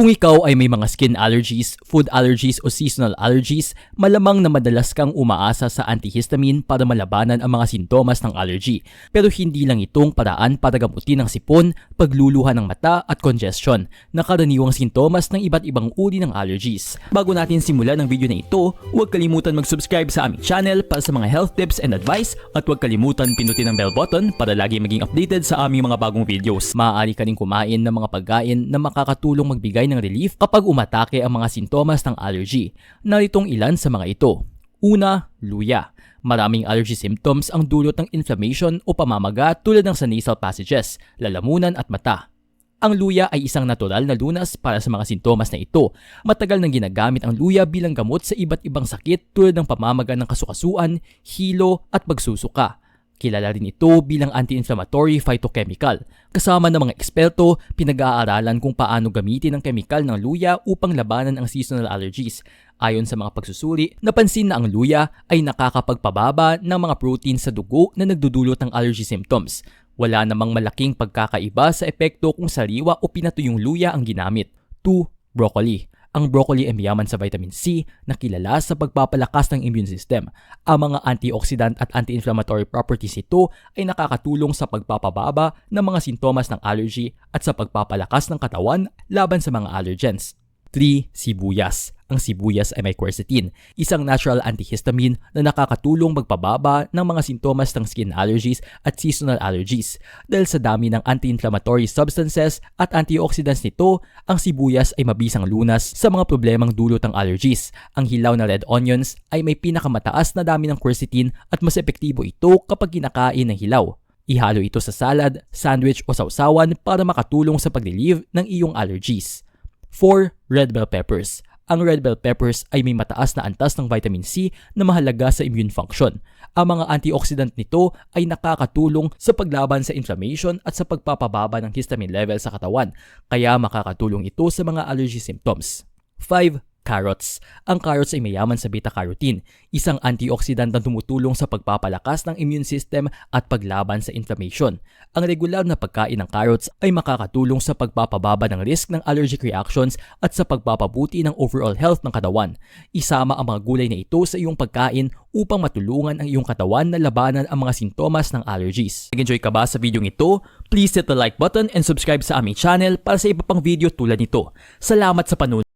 Kung ikaw ay may mga skin allergies, food allergies o seasonal allergies, malamang na madalas kang umaasa sa antihistamine para malabanan ang mga sintomas ng allergy. Pero hindi lang itong paraan para gamutin ang sipon, pagluluha ng mata at congestion na karaniwang sintomas ng iba't ibang uri ng allergies. Bago natin simulan ang video na ito, huwag kalimutan mag-subscribe sa aming channel para sa mga health tips and advice at huwag kalimutan pinutin ang bell button para lagi maging updated sa aming mga bagong videos. Maaari ka rin kumain ng mga pagkain na makakatulong magbigay ng relief kapag umatake ang mga sintomas ng allergy. Naritong ilan sa mga ito. Una, luya. Maraming allergy symptoms ang dulot ng inflammation o pamamaga tulad ng sa nasal passages, lalamunan at mata. Ang luya ay isang natural na lunas para sa mga sintomas na ito. Matagal nang ginagamit ang luya bilang gamot sa iba't ibang sakit tulad ng pamamaga ng kasukasuan, hilo at pagsusuka. Kilala rin ito bilang anti-inflammatory phytochemical. Kasama ng mga eksperto, pinag-aaralan kung paano gamitin ang kemikal ng luya upang labanan ang seasonal allergies. Ayon sa mga pagsusuri, napansin na ang luya ay nakakapagpababa ng mga protein sa dugo na nagdudulot ng allergy symptoms. Wala namang malaking pagkakaiba sa epekto kung sariwa o pinatuyong luya ang ginamit. 2. Broccoli. Ang broccoli ay mayaman sa vitamin C na kilala sa pagpapalakas ng immune system. Ang mga antioxidant at anti-inflammatory properties nito ay nakakatulong sa pagpapababa ng mga sintomas ng allergy at sa pagpapalakas ng katawan laban sa mga allergens. 3. Sibuyas. Ang sibuyas ay may quercetin, isang natural antihistamine na nakakatulong magpababa ng mga sintomas ng skin allergies at seasonal allergies. Dahil sa dami ng anti-inflammatory substances at antioxidants nito, ang sibuyas ay mabisang lunas sa mga problemang dulot ng allergies. Ang hilaw na red onions ay may pinakamataas na dami ng quercetin at mas epektibo ito kapag kinakain ng hilaw. Ihalo ito sa salad, sandwich o sausawan para makatulong sa pag-relieve ng iyong allergies. 4. Red bell peppers. Ang red bell peppers ay may mataas na antas ng vitamin C na mahalaga sa immune function. Ang mga antioxidant nito ay nakakatulong sa paglaban sa inflammation at sa pagpapababa ng histamine level sa katawan, kaya makakatulong ito sa mga allergy symptoms. 5. Carrots. Ang carrots ay mayaman sa beta-carotene, isang antioxidant na tumutulong sa pagpapalakas ng immune system at paglaban sa inflammation. Ang regular na pagkain ng carrots ay makakatulong sa pagpapababa ng risk ng allergic reactions at sa pagpapabuti ng overall health ng katawan. Isama ang mga gulay na ito sa iyong pagkain upang matulungan ang iyong katawan na labanan ang mga sintomas ng allergies. Nag-enjoy ka ba sa video ito? Please hit the like button and subscribe sa aming channel para sa iba pang video tulad nito. Salamat sa panonood.